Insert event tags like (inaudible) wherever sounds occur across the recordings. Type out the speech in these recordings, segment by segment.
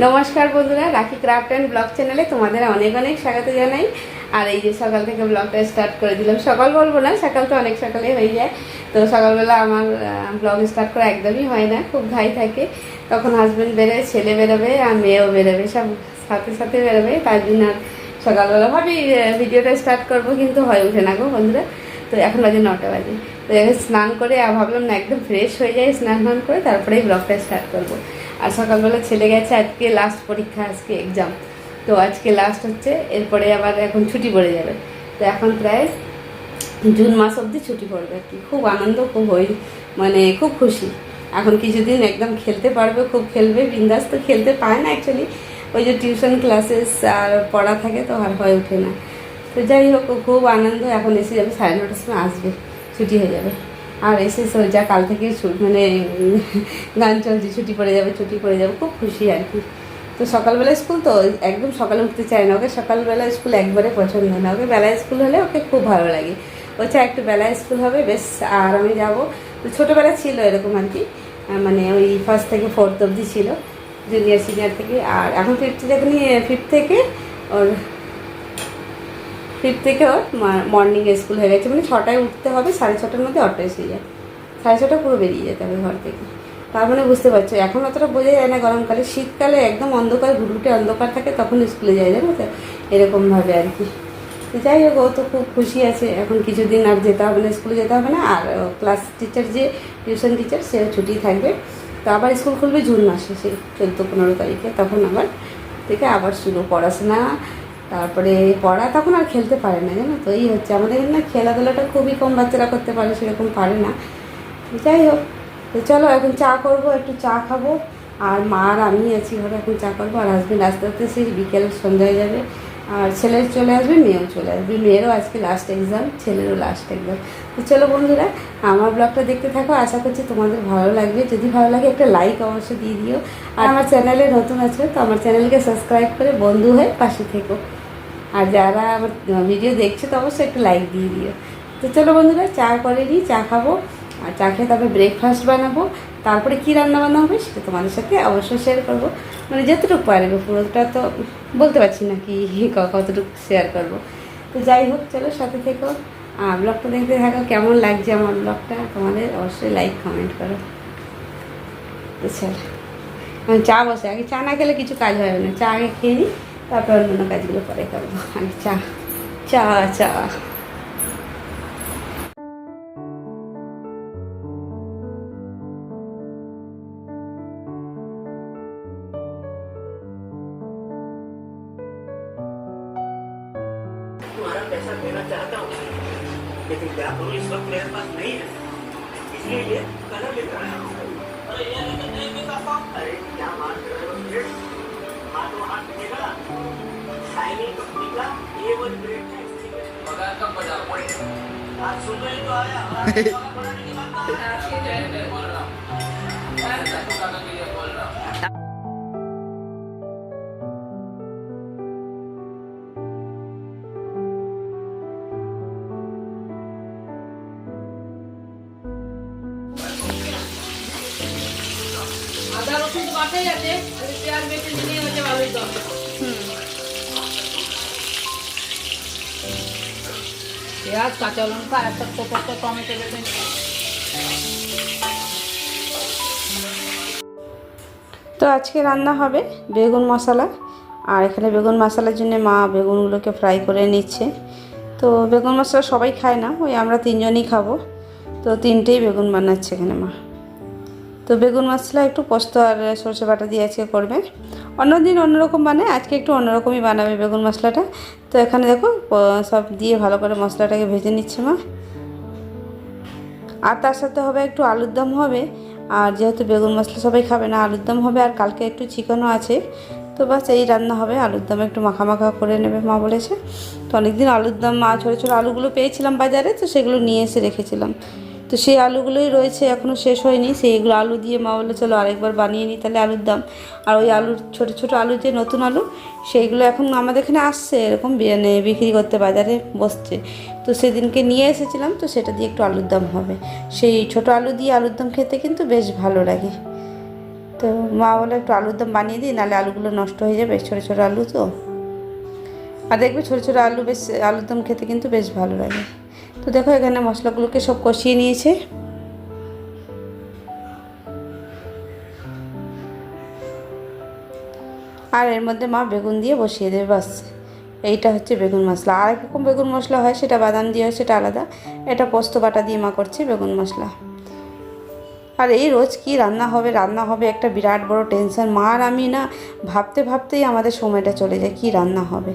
নমস্কার বন্ধুরা, রাখি ক্রাফট অ্যান্ড ব্লগ চ্যানেলে তোমাদের অনেক অনেক স্বাগত জানাই। আর এই যে সকাল থেকে ব্লগটা স্টার্ট করে দিলাম, সকাল বলব না, সকাল তো অনেক সকালে হয়ে যায়। তো সকালবেলা আমার ব্লগ স্টার্ট করা একদমই হয় না, খুব ঘাই থাকে। তখন হাজব্যান্ড বেরোয়, ছেলে বেরোবে আর মেয়েও বেরোবে, সব সাথে সাথে বেরোবে। তার জন্য আর সকালবেলা ভাবি ভিডিওটা স্টার্ট করব, কিন্তু হয়ে ওঠে না গো বন্ধুরা। তো এখন বাজে নটা বাজে। তো স্নান করে ভাবলাম না একদম ফ্রেশ হয়ে যায় স্নান টান করে তারপরেই ব্লগটা স্টার্ট করব। আর সকালবেলা ছেলে গেছে, আজকে লাস্ট পরীক্ষা, আজকে এক্সাম তো আজকে লাস্ট হচ্ছে, এরপরে আবার এখন ছুটি পড়ে যাবে। তো এখন প্রায় জুন মাস অবধি ছুটি পড়বে আর কি। খুব আনন্দ, খুব হই মানে খুব খুশি। এখন কিছুদিন একদম খেলতে পারবে, খুব খেলবে, বিন্দাস তো খেলতে পায় না অ্যাকচুয়ালি ওই যে টিউশন ক্লাসেস আর পড়া থাকে তো আর হয়ে ওঠে না। তো যাই হোক, খুব আনন্দ, এখন এসে যাবে, সাড়ে নটার সময় আসবে, ছুটি হয়ে যাবে। আর এসে যা কাল থেকে মানে গান চলছে, ছুটি পড়ে যাবে, ছুটি পড়ে যাবে, খুব খুশি আর কি। তো সকালবেলা স্কুল তো একদম সকালে উঠতে চায় না, ওকে সকালবেলা স্কুল একবারে পছন্দ না। ওকে বেলায় স্কুল হলে ওকে খুব ভালো লাগে। ও একটু বেলায় স্কুল হবে, বেশ, আর আমি যাব। তো ছোটোবেলা ছিল এরকম আর কি মানে ওই ফার্স্ট থেকে ফোর্থ অবধি ছিল জুনিয়র সিনিয়র থেকে। আর এখন ফিফথ যখন ফিফথ থেকে ওর ফিফথ থেকে ওর মর্নিং স্কুল হয়ে গেছে। মানে ছটায় উঠতে হবে, সাড়ে ছটার মধ্যে অটো এসে যায়। সাড়ে ছটা পুরো বেরিয়ে যেতে হবে ঘর থেকে। তার মানে বুঝতে পারছ, এখন অতটা বোঝা যায় না গরমকালে। শীতকালে একদম অন্ধকার ঘুরঘুটে অন্ধকার থাকে, তখন স্কুলে যায়, জানো তো? এরকমভাবে আর কি। যাই হোক, ও তো খুব খুশি আছে। এখন কিছুদিন আর যেতে হবে না স্কুলে যেতে হবে না। আর ক্লাস টিচার যে টিউশন টিচার সে ছুটি থাকবে। তো আবার স্কুল খুলবে জুন মাসে, সেই চোদ্দ পনেরো তারিখে। তখন আবার থেকে আবার শুরু, পড়াশোনা তারপরে পড়া তখন আর খেলতে পারে না, জানো তো? এই হচ্ছে আমাদের না খেলাধুলাটা খুবই কম বাচ্চারা করতে পারে, সেরকম পারে না। যাই হোক, তো চলো এখন চা করব, একটু চা খাব। আর মা আর আমি আছি ঘরে, এখন চা করব। আর হাজবেন্ড আস্তে আস্তে সেই বিকেল সন্ধ্যা হয়ে যাবে। আর ছেলে চলে আসবে, মেয়েও চলে আসবে। মেয়েরও আজকে লাস্ট এক্সাম ছেলেরও লাস্ট এক্সাম তো চলো বন্ধুরা, আমার ব্লগটা দেখতে থাকো। আশা করছি তোমাদের ভালো লাগবে। যদি ভালো লাগে একটা লাইক অবশ্যই দিয়ে দিও। আর আমার চ্যানেলে নতুন আছে, তো আমার চ্যানেলকে সাবস্ক্রাইব করে বন্ধু হয়ে পাশে থেকো। আর যারা ভিডিও দেখছে, তো অবশ্যই একটু লাইক দিয়ে দিও। তো চলো বন্ধুরা, চা করে নিই, চা খাব, আর চা খেয়ে তারপরে ব্রেকফাস্ট বানাবো। তারপরে কী রান্না বান্না হবে সেটা তোমাদের সাথে অবশ্যই শেয়ার করব। মানে যতটুকু পারবে পুরোটা তো বলতে পারছি না কি কতটুকু শেয়ার করব। তো যাই হোক, চলো সাথে থেকো। আর ব্লগটা দেখতে থাকো, কেমন লাগছে আমার ব্লগটা তোমাদের অবশ্যই লাইক কমেন্ট করো। তো চলো। চা বসে, আগে চা না খেলে কিছু কাজ হবে না। চা আগে খেয়ে নিই তারপর অন্যান্য কাজগুলো পরে করবো আগে চা চা চা तुम्हारा पैसा देना चाहता हूँ लेकिन क्या करूँ इस वक्त मेरे पास नहीं है इसलिए ये कलर लेकर आया हूँ अरे ये लेकर नहीं देता साहब अरे क्या बात कर रहे हो आज सुबह तो आया পেঁয়াজ, কাঁচা লঙ্কা, একটা ছোট টমেটো বেটে তো আজকে রান্না হবে বেগুন মশলা। আর এখানে বেগুন মশলার জন্য মা বেগুনগুলোকে ফ্রাই করে নিচ্ছে। তো বেগুন মশলা সবাই খায় না, ওই আমরা তিনজনই খাব। তো তিনটেই বেগুন বানাচ্ছে এখানে মা। তো বেগুন মশলা একটু পোস্ত আর সরষে বাটা দিয়ে আজকে করবে। অন্যদিন অন্যরকম বানায়, আজকে একটু অন্যরকমই বানাবে বেগুন মশলাটা। তো এখানে দেখো সব দিয়ে ভালো করে মশলাটাকে ভেজে নিচ্ছে মা। আর তার সাথে হবে একটু আলুর দম হবে। আর যেহেতু বেগুন মশলা সবাই খাবে না, আলুর দম হবে। আর কালকে একটু চিকেনও আছে। তো বাস এই রান্না হবে। আলুর দম একটু মাখা মাখা করে নেবে মা বলেছে। তো অনেকদিন আলুর দম, মা ছোটো ছোটো আলুগুলো পেয়েছিলাম বাজারে, তো সেগুলো নিয়ে এসে রেখেছিলাম। তো সেই আলুগুলোই রয়েছে এখনও শেষ হয়নি। সেইগুলো আলু দিয়ে মা বলে চলো আরেকবার বানিয়ে নিই তাহলে আলুর দাম। আর ওই আলুর ছোটো ছোটো আলু যে নতুন আলু, সেইগুলো এখন আমাদের এখানে আসছে, এরকম বিরিয়ানি বিক্রি করতে বাজারে বসছে। তো সেদিনকে নিয়ে এসেছিলাম, তো সেটা দিয়ে একটু আলুর দম হবে। সেই ছোটো আলু দিয়ে আলুর দম খেতে কিন্তু বেশ ভালো লাগে। তো মা বলে একটু আলুর দম বানিয়ে দিই, নাহলে আলুগুলো নষ্ট হয়ে যাবে, ছোটো ছোটো আলু তো। আর দেখবে ছোটো ছোটো আলু বেশ, আলুর দম খেতে কিন্তু বেশ ভালো লাগে। তো দেখো এখানে মশলাগুলোকে সব কষিয়ে নিয়েছে। আর এর মধ্যে মা বেগুন দিয়ে বসিয়ে দেবে বাস। এইটা হচ্ছে বেগুন মশলা। আর রকম বেগুন মশলা হয়, সেটা বাদাম দিয়ে হয়, সেটা আলাদা। এটা পোস্ত বাটা দিয়ে মা করছে বেগুন মশলা। আর এই রোজ কি রান্না হবে রান্না হবে একটা বিরাট বড় টেনশন মা আর আমি না ভাবতে ভাবতেই আমাদের সময়টা চলে যায়, কি রান্না হবে?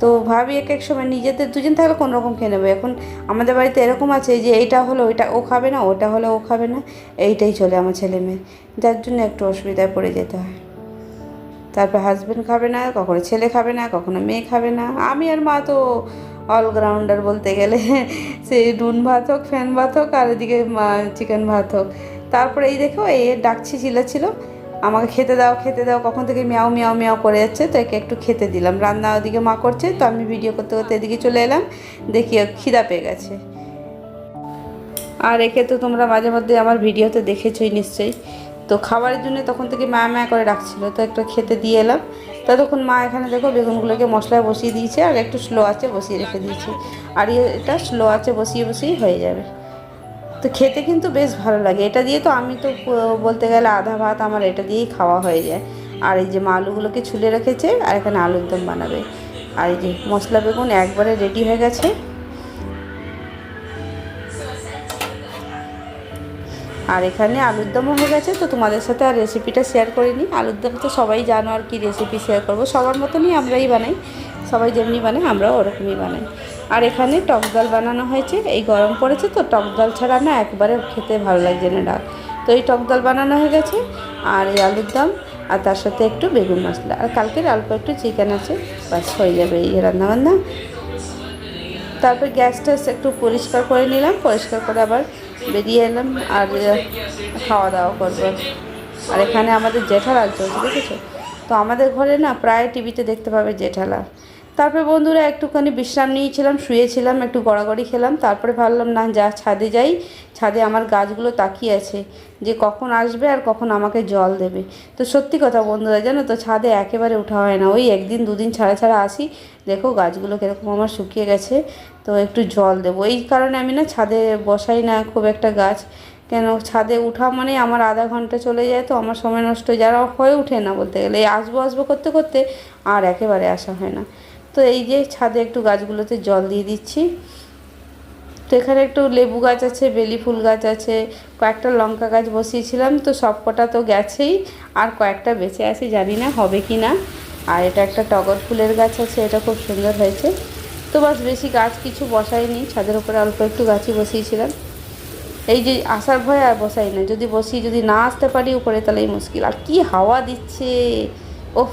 তো ভাবি এক এক সময় নিজেদের দুজন থাকলে কোনো রকম খেয়ে নেবে। এখন আমাদের বাড়িতে এরকম আছে যে এইটা হলো ওইটা, ও খাবে না, ওটা হলে ও খাবে না, এইটাই চলে আমার ছেলে মেয়ে। যার জন্য একটু অসুবিধায় পড়ে যেতে হয়। তারপর হাজব্যান্ড খাবে না, কখনো ছেলে খাবে না, কখনো মেয়ে খাবে না। আমি আর মা তো অলরাউন্ডার বলতে গেলে, (laughs) সেই ডুন ভাত হোক, ফ্যান ভাত হোক, আর এদিকে চিকেন ভাত হোক। তারপরে এই দেখো এই ডাকছি ছিল আমাকে খেতে দাও খেতে দাও, কখন থেকে মিয়াও মিয়াও মিয়াও করে যাচ্ছে, তো একে একটু খেতে দিলাম। রান্না ওদিকে মা করছে, তো আমি ভিডিও করতে করতে এদিকে চলে এলাম, দেখি খিদা পেয়ে গেছে। আর একে তো তোমরা মাঝে মধ্যে আমার ভিডিওতে দেখেছোই নিশ্চয়ই। তো খাবারের জন্য তখন থেকে মা মা করে ডাকছিল, তো একটু খেতে দিয়ে এলাম। ততক্ষণ মা এখানে দেখো, বেগুনগুলোকে মশলায় বসিয়ে দিয়েছে, আর একটু স্লো আছে বসিয়ে রেখে দিয়েছি। আর এটা স্লো আছে বসিয়ে বসিয়েই হয়ে যাবে। তো খেতে কিন্তু বেশ ভালো লাগে। এটা দিয়ে তো আমি তো বলতে গেলে আধা ভাত আমার এটা দিয়েই খাওয়া হয়ে যায়। আর এই যে মা আলুগুলোকে ছুলে রেখেছে, আর এখানে আলুর দম বানাবে। আর এই যে মশলা বেগুন একবারে রেডি হয়ে গেছে। আর এখানে আলুর দমও হয়ে গেছে, তো তোমাদের সাথে আর রেসিপিটা শেয়ার করিনি। আলুর দম তো সবাই জানো আর কি রেসিপি শেয়ার করব। সবার মতনই আমরাই বানাই। সবাই যেমনি বানাই আমরাও ওরকমই বানাই। আর এখানে টক ডাল বানানো হয়েছে। এই গরম পড়েছে তো, টক ডাল ছাড়া না একবারে খেতে ভালো লাগছে না ডাল। তো এই টক ডাল বানানো হয়ে গেছে, আর এই আলুর দম, আর তার সাথে একটু বেগুন মশলা। আর কালকের অল্প একটু চিকেন আছে, বাস হয়ে যাবে এই রান্নাবান্না। তারপর গ্যাসটা একটু পরিষ্কার করে নিলাম, পরিষ্কার করে আবার বেরিয়ে এলাম, আর খাওয়া দাওয়া করব। আর এখানে আমাদের জেঠালাল চলছে, দেখেছ? তো আমাদের ঘরে না প্রায় টিভিতে দেখতে পাবে জেঠালাল। তারপরে বন্ধুরা একটুখানি বিশ্রাম নিয়েছিলাম, শুয়েছিলাম, একটু গড়াগড়ি খেলাম, তারপরে ভাবলাম, না, যা ছাদে যাই, ছাদে আমার গাছগুলো তাকিয়ে আছে, যে কখন আসবে আর কখন আমাকে জল দেবে। তো সত্যি কথা বন্ধুরা, জানো তো, ছাদে একেবারে ওঠা হয় না। ওই একদিন, দুদিন ছাড়া ছাড়া আসি, দেখো গাছগুলো কীরকম আমার শুকিয়ে গেছে, তো একটু জল দেবো। এই কারণে আমি না ছাদে বসাই না খুব একটা গাছ, কেন ছাদে উঠা মানে আমার আধা ঘণ্টা চলে যায়, তো আমার সময় নষ্ট যারা হয়ে ওঠে না বলতে গেলে, এই আসব আসব করতে করতে আর একেবারে আসা হয় না। তো এই যে ছাদে একটু গাছগুলোতে জল দিয়ে দিচ্ছি। তো এখানে একটু লেবু গাছ আছে, বেলি ফুল গাছ আছে, কয়েকটা লঙ্কা গাছ বসিয়েছিলাম, তো সব কটা তো গেছেই, আর কয়েকটা বেঁচে আছে, জানি না হবে কি না আর এটা একটা টগর ফুলের গাছ আছে, এটা খুব সুন্দর হয়েছে। তো বাস বেশি গাছ কিছু বসাইনি, ছাদের উপরে অল্প একটু গাছই বসিয়েছিলাম। এই যে আসার ভয় আর বসাই না, যদি বসি যদি না আসতে পারি উপরে তাহলেই মুশকিল। আর কি হাওয়া দিচ্ছে ওফ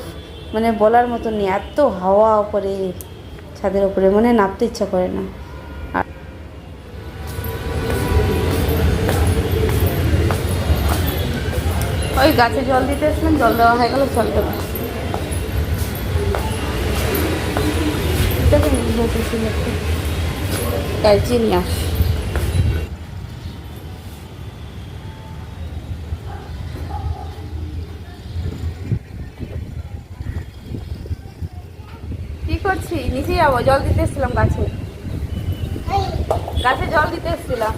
মানে বলার মতো নেই, এত হাওয়া উপরে, ছাদের উপরে মানে নামতে ইচ্ছা করে না। ওই গাছে জল দিতে এসলাম জল দেওয়া হয়ে গেল, জল দেবো। দেখুন নিয়ে আস কি করছি? নিচে যাব জল দিতে এসেছিলাম গাছে। গাছে জল দিতে এসেছিলাম।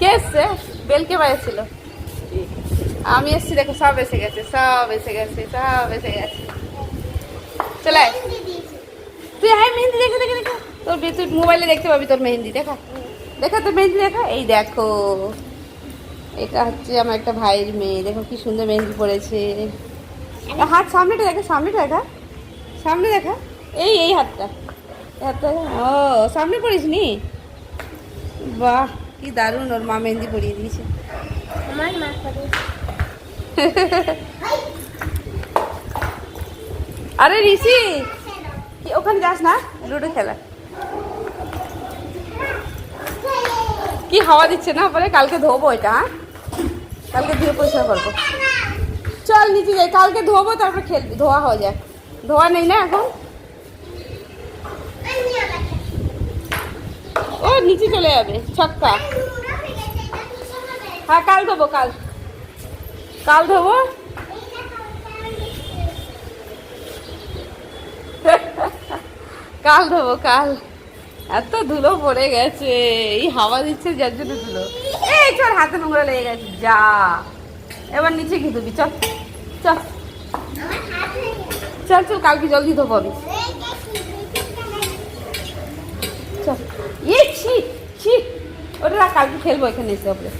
কে এসছে? বেলকে বাজছিল আমি এসছি, দেখো, সব এসে গেছে, সব এসে গেছে, সব এসে গেছে। চলে তুই হ্যাঁ মেহেন্দি দেখে দেখে দেখে। তোর তুই মোবাইলে দেখতে পাবি তোর মেহেন্দি, দেখা। দেখা তোর মেহেন্দি, দেখা। এই দেখো, এটা হচ্ছে আমার একটা ভাইয়ের মেয়ে। দেখো কি সুন্দর মেহেন্দি পড়েছে। হাত সামনেটা দেখা সামনেটা দেখা। সামনে দেখা। এই এই হাতটা। এই হাতটা ও সামনে পড়িস নি? বাহ কি দারুণ। ওর মা মেহেন্দি পরিয়ে দিয়েছে। আমার মা আরে ঋষি! কি ওখানে যাস না লুডো খেলা। কি হাওয়া দিচ্ছে না? পরে কালকে ধোবো এটা হ্যাঁ? কালকে ধুয়ে পরিষ্কার করব। চল নিচে যাই। কালকে ধোবো তারপর খেলবি। ধোয়া হয়ে যায় ধোয়া নেই না এখন? ও, নিচে চলে যাবে, ছক্কা। হ্যাঁ কাল ধোবো, কাল। কাল ধোবো? কাল ধোবো, কাল। এত ধুলো পড়ে গেছে, এই হাওয়া দিচ্ছে যার জন্য ধুলো। এই, চল, হাতে নোংরা লেগে গেছে, যা। এবার নিচে কি ধুবি, চল চল। চল চল কালকে জলদি ধোবো আমি। চল। ইয়ে ছি ছি। ওটা কালকে খেলব এখানে এসে ওপরে।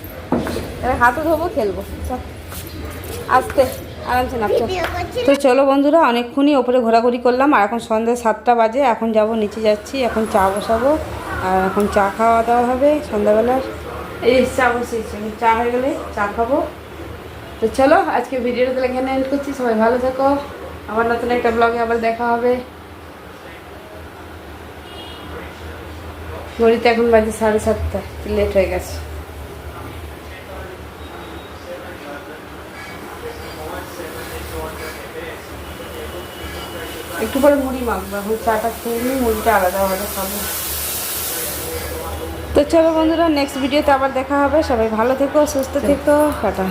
এবার হাতে ধোবো, খেলব। চল। আস্তে, আরামসে চল। তো চলো বন্ধুরা, অনেকক্ষণই ওপরে ঘোরাঘুরি করলাম, আর এখন সন্ধ্যা সাতটা বাজে, এখন যাব, নিচে যাচ্ছি, এখন চা বসাবো, আর এখন চা খাওয়া দাওয়া হবে সন্ধ্যাবেলার। এই চা বসিয়েছি চা হয়ে গেলে চা খাব। তো চলো আজকে ভিডিওটা তাহলে এখানে এন্ড করছি, সবাই ভালো থেকো। আবার নতুন একটা ব্লগে আবার দেখা হবে। ঘড়িতে এখন বাজে সাড়ে সাতটা লেট হয়ে গেছে। একটু পরে মুড়ি মাখবো, এখন চাটা খেয়ে নিই, মুড়িটা আলাদাভাবে খাব। তো চলো বন্ধুরা নেক্সট ভিডিওতে আবার দেখা হবে। সবাই ভালো থেকো, সুস্থ থেকো, টাটা।